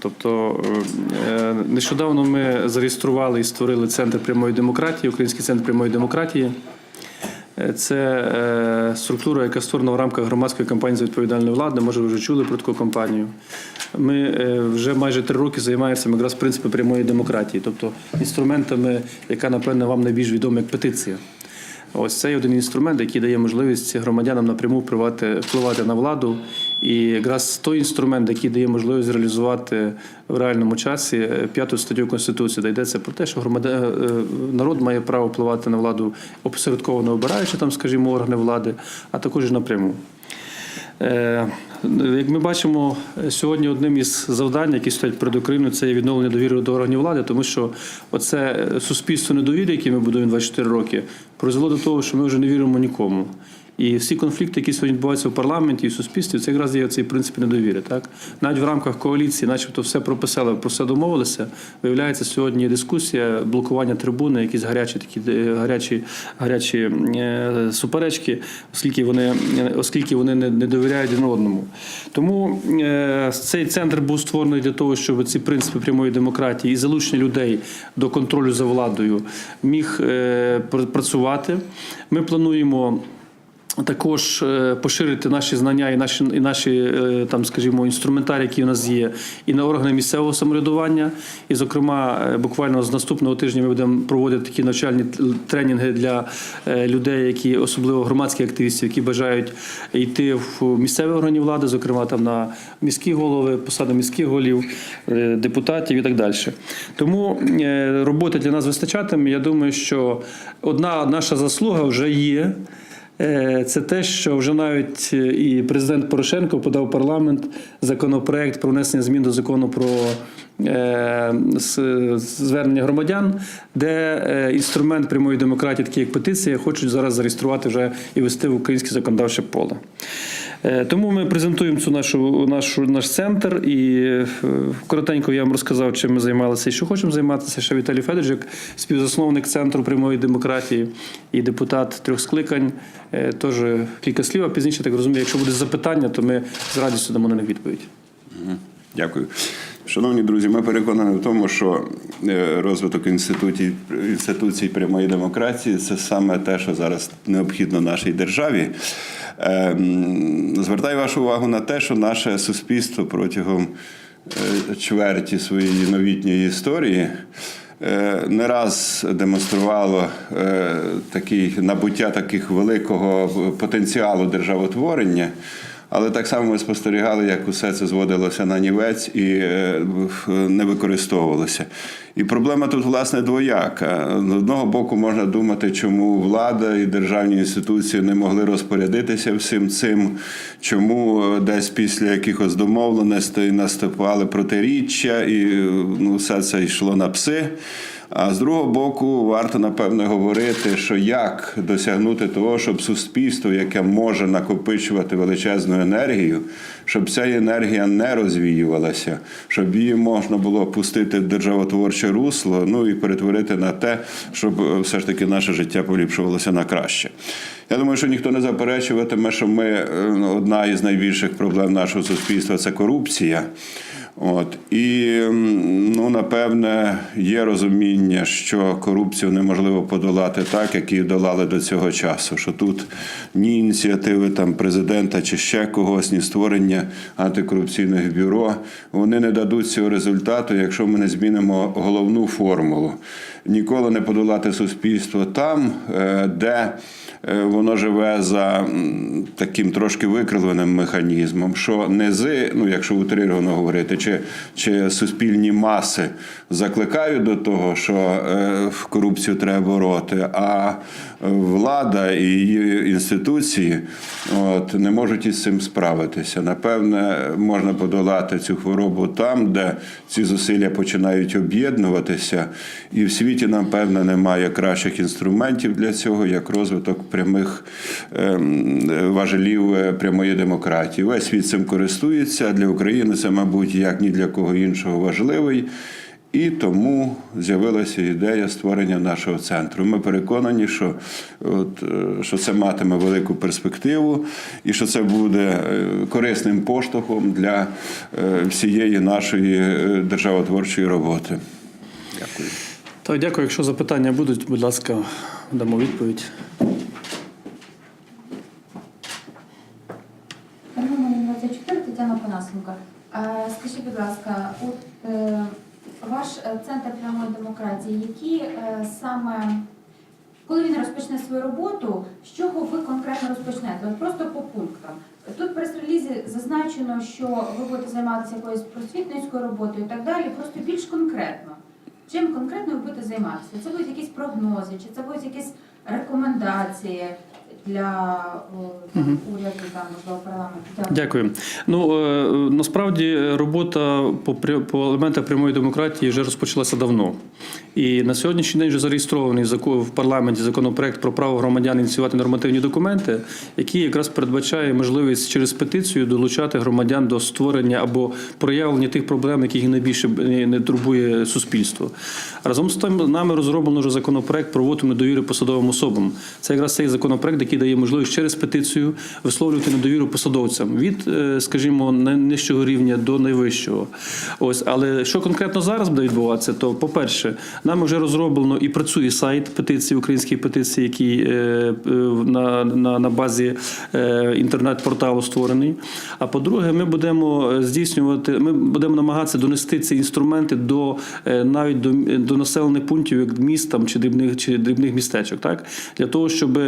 Тобто е, нещодавно ми зареєстрували і створили центр прямої демократії, Український центр прямої демократії. Е, Це е, структура, яка створена в рамках громадської кампанії за відповідальної влади. Може, ви вже чули про таку кампанію. Ми вже майже три роки займаємося якраз принципами прямої демократії, тобто інструментами, яка, напевно, вам найбільш відома як петиція. Ось це є один інструмент, який дає можливість громадянам напряму впливати, впливати на владу. І якраз той інструмент, який дає можливість реалізувати в реальному часі е, п'яту статтю Конституції, де йдеться про те, що громадян, е, народ має право впливати на владу опосередковано обираючи там, скажімо, органи влади, а також і напряму. Е, Як ми бачимо, сьогодні одним із завдань, які стоять перед Україною, це є відновлення довіри до органів влади, тому що оце суспільство недовіри, яке ми будуємо 24 роки, призвело до того, що ми вже не віримо нікому. І всі конфлікти, які сьогодні відбуваються в парламенті і в суспільстві, це якраз є цей принцип недовіри. Так навіть в рамках коаліції, начебто, все прописали, про все домовилися. Виявляється, сьогодні дискусія, блокування трибуни, якісь гарячі такі е, гарячі, гарячі е, суперечки, оскільки вони оскільки вони не, не довіряють один одному. Тому е, цей центр був створений для того, щоб ці принципи прямої демократії і залучення людей до контролю за владою міг працювати. Ми плануємо. Також е, поширити наші знання і наші і наші е, там, скажімо, інструментарій, які у нас є, і на органи місцевого самоврядування. І, зокрема, е, буквально з наступного тижня ми будемо проводити такі навчальні тренінги для людей, які особливо громадських активістів, які бажають йти в місцеві органи влади, зокрема там на міські голови, посади міських голів, депутатів і так далі. Тому роботи для нас вистачатиме. Я думаю, що одна наша заслуга вже є. Е, Це те, що вже навіть е, і президент Порошенко подав в парламент законопроект про внесення змін до закону про е, звернення громадян, де інструмент прямої демократії, такий як петиція, хочуть зараз зареєструвати вже і вести в українське законодавче поле. Е, Тому ми презентуємо цю нашу, нашу наш центр. І е, коротенько я вам розказав, чим ми займалися і що хочемо займатися. Ще Віталій Федорович, як співзасновник центру прямої демократії і депутат трьох скликань. Е, Теж кілька слів, а пізніше так розумію, якщо буде запитання, то ми з радістю дамо на них відповідь. Дякую. Шановні друзі, ми переконані в тому, що е, розвиток інституцій, інституцій прямої демократії це саме те, що зараз необхідно нашій державі. Ем, Звертаю вашу увагу на те, що наше суспільство протягом е, чверті своєї новітньої історії. е, Не раз демонструвало такий набуття таких великого потенціалу державотворення. Але так само ми спостерігали, як усе це зводилося на нівець і е, не використовувалося. І проблема тут, власне, двояка. З одного боку, можна думати, чому влада і державні інституції не могли розпорядитися всім цим, чому е, десь після якихось домовленостей наступали протиріччя, і е, ну, все це йшло на пси. А з другого боку, варто напевно говорити, що як досягнути того, щоб суспільство, яке може накопичувати величезну енергію, щоб ця енергія не розвіювалася, щоб її можна було пустити в державотворче русло, ну і перетворити на те, щоб е, все ж таки наше життя поліпшувалося на краще. Я думаю, що ніхто не заперечуватиме, що ми е, одна із найбільших проблем нашого суспільства це корупція. От і ну напевне є розуміння, що корупцію неможливо подолати так, як її долали до цього часу. Що тут ні ініціативи там президента чи ще когось, ні створення антикорупційних бюро вони не дадуть цього результату, якщо ми не змінимо головну формулу. Ніколи не подолати суспільство там, е, де воно живе за таким трошки викривленим механізмом, що низи, ну якщо утрировано говорити, чи, чи суспільні маси закликають до того, що в корупцію треба бороти, а влада і її інституції от, не можуть із цим справитися. Напевне, можна подолати цю хворобу там, де ці зусилля починають об'єднуватися, і в світі, напевне, немає кращих інструментів для цього, як розвиток прямих ем, важелів е, прямої демократії. Весь світ цим користується. Для України це, мабуть, як ні для кого іншого важливий. І тому з'явилася ідея створення нашого центру. Ми переконані, що, от, е, що це матиме велику перспективу і що це буде е, корисним поштовхом для е, всієї нашої державотворчої роботи. Дякую. Так, дякую. Якщо запитання будуть, будь ласка, дамо відповідь. Номер 24 Тетяна Панасенко. Е, Скажіть, будь ласка, от е, ваш центр прямої демократії, які е, саме, коли він розпочне свою роботу, з чого ви конкретно розпочнете? От просто по пунктам. Тут в прес-релізі зазначено, що ви будете займатися якоюсь просвітницькою роботою і так далі, просто більш конкретно. Чим конкретно ви будете займатися? Це будуть якісь прогнози, чи це будуть якісь рекомендації для там, уряду, там, можливо, парламенту? Дякую. Дякую. Ну е, насправді робота по по елементах прямої демократії вже розпочалася давно. І на сьогоднішній день вже зареєстрований в парламенті законопроект про право громадян ініціювати нормативні документи, який якраз передбачає можливість через петицію долучати громадян до створення або проявлення тих проблем, які найбільше не не турбує суспільство. Разом з тим нами розроблено вже законопроект про воту недовіри посадовим особам. Це якраз цей законопроект, який дає можливість через петицію висловлювати недовіру посадовцям від, е, скажімо, найнижчого рівня до найвищого. Ось, але що конкретно зараз буде відбуватися, то по-перше, нами вже розроблено і працює сайт петиції, української петиції, який е, е, на, на, на базі інтернет-порталу створений. А по-друге, ми будемо здійснювати, ми будемо намагатися донести ці інструменти до навіть до, до населених пунктів, як міст там, чи дрібних чи дрібних містечок, так для того, щоб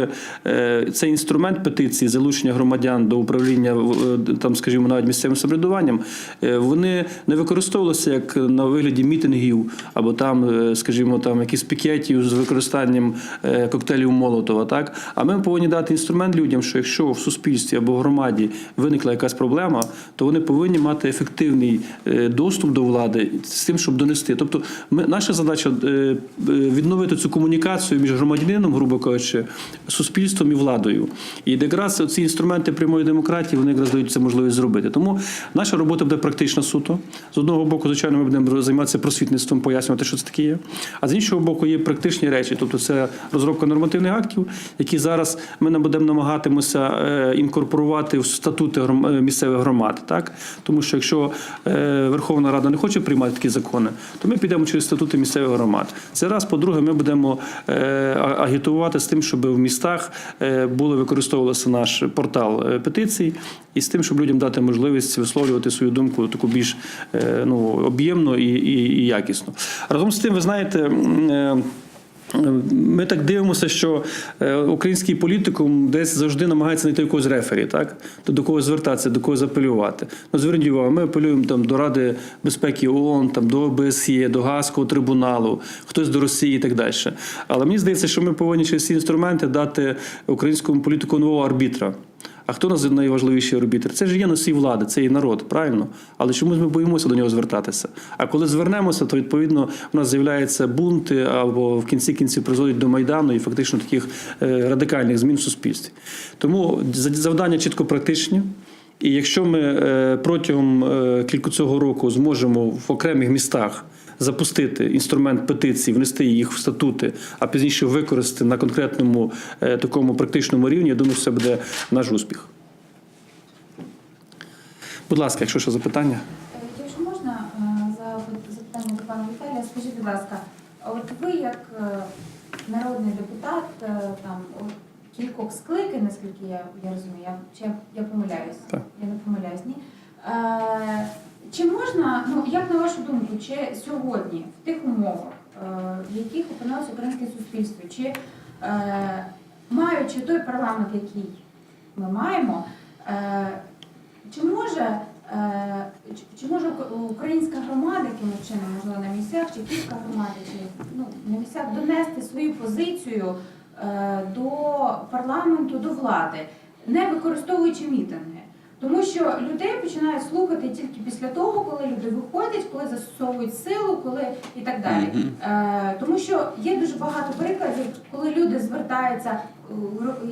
цей інструмент петиції, залучення громадян до управління е, там, скажімо, навіть місцевим самоврядуванням, е, вони не використовувалися як на вигляді мітингів або там, е, скажімо, там якісь пікетів з використанням коктейлів Молотова. Так, а ми повинні дати інструмент людям, що якщо в суспільстві або в громаді виникла якась проблема, то вони повинні мати ефективний доступ до влади з тим, щоб донести. Тобто, ми наша задача відновити цю комунікацію між громадянином, грубо кажучи, суспільством і владою. І якраз ці інструменти прямої демократії вони якраз дають це можливість зробити. Тому наша робота буде практична суто. З одного боку, звичайно, ми будемо займатися просвітництвом, пояснювати, що це таке є. А з іншого боку, є практичні речі, тобто це розробка нормативних актів, які зараз ми не будемо намагатимося е, інкорпорувати в статути е, місцевих громад. Так? Тому що якщо е, Верховна Рада не хоче приймати такі закони, то ми підемо через статути місцевих громад. Це раз. По-друге, ми будемо агітувати з тим, щоб в містах е, використовувалися наш портал е, петицій, і з тим, щоб людям дати можливість висловлювати свою думку таку більш е, ну, об'ємно і, і, і якісно. Разом з тим, ви знаєте. Ми так дивимося, що е, український політикум десь завжди намагається знайти якогось рефері, так? До кого звертатися, до кого запелювати. Ну, зверніть увагу, ми апелюємо там, до Ради безпеки ООН, там, до ОБСЄ, до Гаазького трибуналу, хтось до Росії і так далі. Але мені здається, що ми повинні через ці інструменти дати українському політику нового арбітра. А хто нас найважливіший арбітр? Це ж є носій влади, це є народ, правильно? Але чомусь ми боїмося до нього звертатися. А коли звернемося, то відповідно у нас з'являються бунти або в кінці кінців призводять до майдану і фактично таких е, радикальних змін в суспільстві. Тому завдання чітко практичні. І якщо ми е, протягом е, кілька цього року зможемо в окремих містах запустити інструмент петиції, внести їх в статути, а пізніше використати на конкретному е, такому практичному рівні, я думаю, що це буде наш успіх. Будь ласка, якщо ще запитання. Якщо можна е, за запитання до пана Віталія, скажіть, будь ласка, от ви як е, народний депутат там кількох скликань, наскільки я, я розумію, я, чи я, я помиляюсь? Так. Я не помиляюсь, ні. Чи можна, ну як на вашу думку, чи сьогодні в тих умовах, е, в яких опинилося українське суспільство, чи е, маючи той парламент, який ми маємо, е, чи може, чи, може українська громада якимось чином, можливо, на місцях, чи кілька громад, чи ну, на місцях донести свою позицію до парламенту, до влади, не використовуючи мітинги? Тому що людей починають слухати тільки після того, коли люди виходять, коли застосовують силу, коли і так далі. Е, тому що є дуже багато прикладів, коли люди звертаються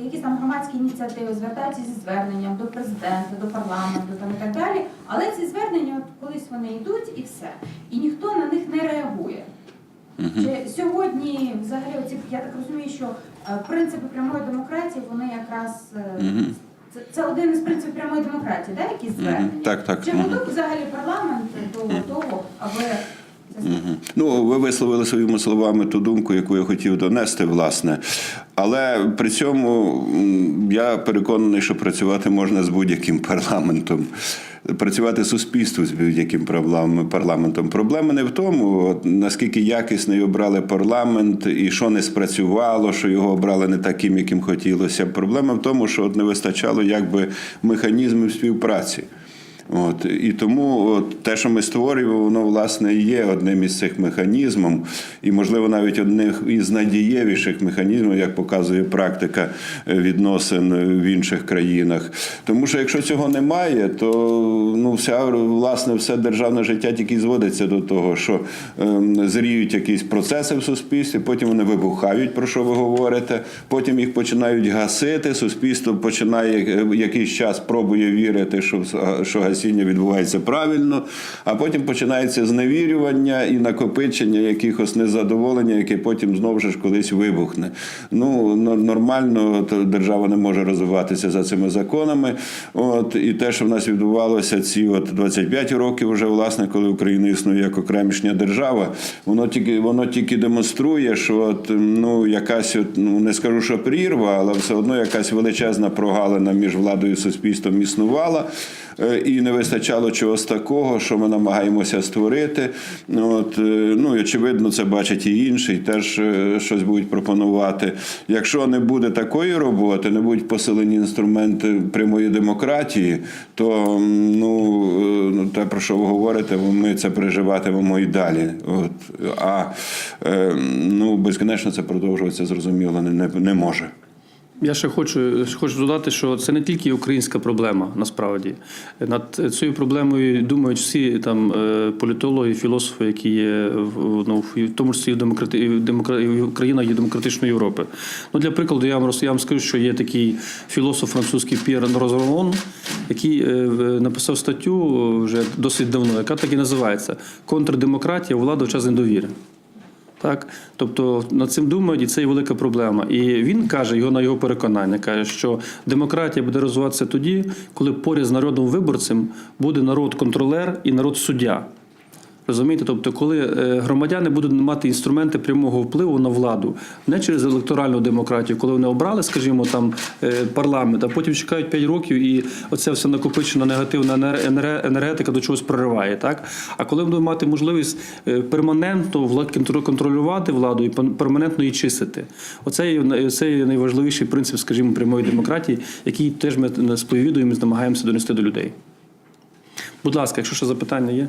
якісь там громадські ініціативи звертаються зі зверненням до президента, до парламенту там і так далі. Але ці звернення от колись вони йдуть і все. І ніхто на них не реагує. Чи сьогодні, взагалі, я так розумію, що е, принципи прямої демократії, вони якраз е. Це, це один із принципів прямої демократії, да, якісь звернення? Так, так. Чи готовий взагалі парламент до того, аби Ну, ви висловили своїми словами ту думку, яку я хотів донести, власне. Але при цьому я переконаний, що працювати можна з будь-яким парламентом. Працювати суспільству з будь-яким парламентом. Проблема не в тому, наскільки якісний обрали парламент і що не спрацювало, що його обрали не таким, яким хотілося. Проблема в тому, що от не вистачало якби механізмів співпраці. От і тому от, те, що ми створюємо, воно власне є одним із цих механізмів, і можливо навіть одним із найдієвіших механізмів, як показує практика е, відносин в інших країнах. Тому що якщо цього немає, то ну вся власне все державне життя тільки зводиться до того, що ем, зріють якісь процеси в суспільстві, потім вони вибухають, про що ви говорите. Потім їх починають гасити. Суспільство починає е, якийсь час пробує вірити, що що гасіння відбувається правильно, а потім починається зневірювання і накопичення якихось незадоволення, яке потім знову ж колись вибухне. Ну нормально держава не може розвиватися за цими законами. От і те, що в нас відбувалося ці от 25 років, вже власне, коли Україна існує як окремішня держава, воно тільки воно тільки демонструє, що от ну якась от, ну не скажу, що прірва, але все одно якась величезна прогалина між владою і суспільством існувала. Е, І не вистачало чогось такого, що ми намагаємося створити. От, е, ну, очевидно, це бачать і інші, теж е, щось будуть пропонувати. Якщо не буде такої роботи, не будуть посилені інструменти прямої демократії, то ну, ну, те, про що ви говорите, ми це переживатимемо і далі. От, а ну, безкінечно це продовжуватися зрозуміло не, не може. Я ще хочу, хочу додати, що це не тільки українська проблема, насправді. Над цією проблемою думають всі там е, політологи, філософи, які є ну, в тому числі в демократи, країнах є демократичної Європи. Ну, для прикладу, я вам, роз- я вам скажу, що є такий філософ французький П'єр Розолон, який е, написав статтю вже досить давно, яка так і називається Контрдемократія, влада в час недовіри. Так, тобто над цим думають, і це є велика проблема. І він каже, його на його переконання, каже, що демократія буде розвиватися тоді, коли поряд з народом виборцем буде народ-контролер і народ-суддя. Розумієте? Тобто, коли е, громадяни будуть мати інструменти прямого впливу на владу, не через електоральну демократію, коли вони обрали, скажімо, там е, парламент, а потім чекають 5 років, і оця вся накопичена негативна енер- енер- енергетика до чогось прориває. Так? А коли будуть мати можливість е, перманентно контролювати владу і перманентно її чистити, оце є, це є найважливіший принцип, скажімо, прямої демократії, який теж ми сповідуємо і намагаємося донести до людей. Будь ласка, якщо ще запитання є.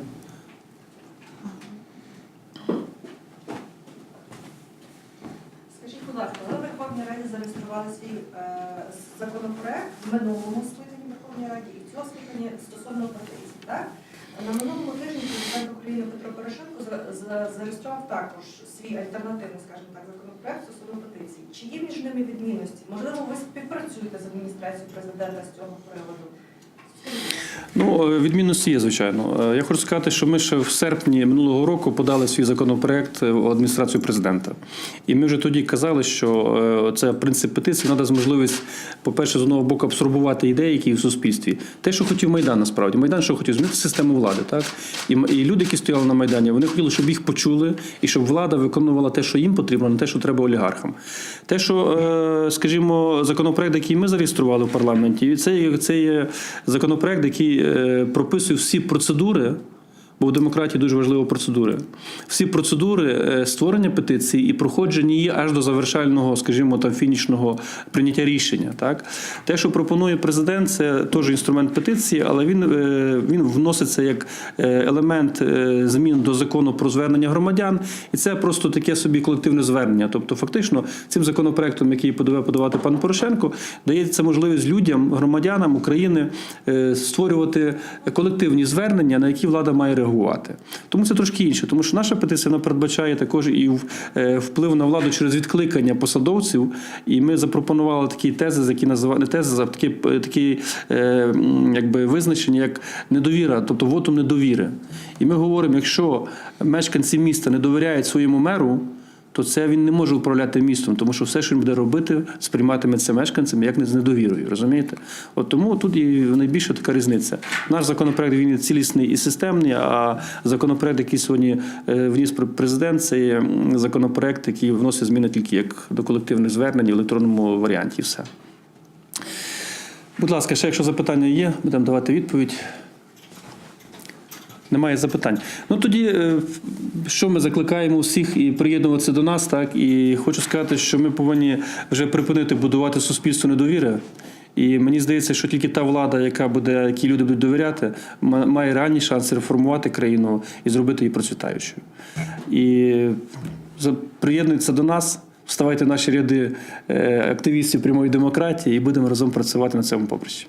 Скажіть, будь ласка, ви в Верховній Раді зареєстрували свій е, законопроект в минулому скликанні Верховної Раді і цього скликання стосовно петицій, так? На минулому тижні президент України Петро Порошенко за- за- зареєстрував також свій альтернативний, скажімо так, законопроект стосовно петицій. Чи є між ними відмінності? Можливо, ви співпрацюєте з адміністрацією президента з цього приводу? Ну, е, відмінності є, звичайно. Е, Я хочу сказати, що ми ще в серпні минулого року подали свій законопроект е, в адміністрацію президента. І ми вже тоді казали, що це принцип петиції з можливість, по-перше, з одного боку, абсорбувати ідеї, які в суспільстві. Те, що хотів Майдан, насправді. Майдан, що хотів змінити систему влади, так? І, і люди, які стояли на Майдані, вони хотіли, щоб їх почули і щоб влада виконувала те, що їм потрібно, не те, що треба олігархам. Те, що, скажімо, законопроект, який ми зареєстрували в парламенті, це, це є законопроект, який е, прописує всі процедури. Бо в демократії дуже важливі процедури. Всі процедури е, створення петиції і проходження її аж до завершального, скажімо, там фінішного прийняття рішення. Так те, що пропонує президент, це теж інструмент петиції, але він, е, він вноситься як е, елемент змін до закону про звернення громадян, і це просто таке собі колективне звернення. Тобто, фактично, цим законопроектом, який подаве подавати пан Порошенко, дається можливість людям, громадянам України створювати колективні звернення, на які влада має реагувати. Реагувати. Тому це трошки інше, тому що наша петиція вона передбачає також і е, вплив на владу через відкликання посадовців. І ми запропонували такі тези, які називали не тези, а такі, такі е, якби визначення, як недовіра, тобто вотум недовіри. І ми говоримо, якщо мешканці міста не довіряють своєму меру. То це він не може управляти містом, тому що все, що він буде робити, сприйматиметься мешканцями як не з недовірою. Розумієте? От тому тут і найбільша така різниця. Наш законопроект він цілісний і системний. А законопроект, який сьогодні е, вніс президент, це є законопроект, який вносить зміни тільки як до колективних звернень в електронному варіанті. Все. Будь ласка, ще якщо запитання є, будемо давати відповідь. Немає запитань. Ну тоді, е, що ми закликаємо всіх і приєднуватися до нас, так і хочу сказати, що ми повинні вже припинити будувати суспільство недовіри. І мені здається, що тільки та влада, яка буде, якій люди будуть довіряти, ма- має реальні шанси реформувати країну і зробити її процвітаючою. І приєднуйтеся до нас, вставайте в наші ряди е, активістів прямої демократії і будемо разом працювати на цьому поприщі.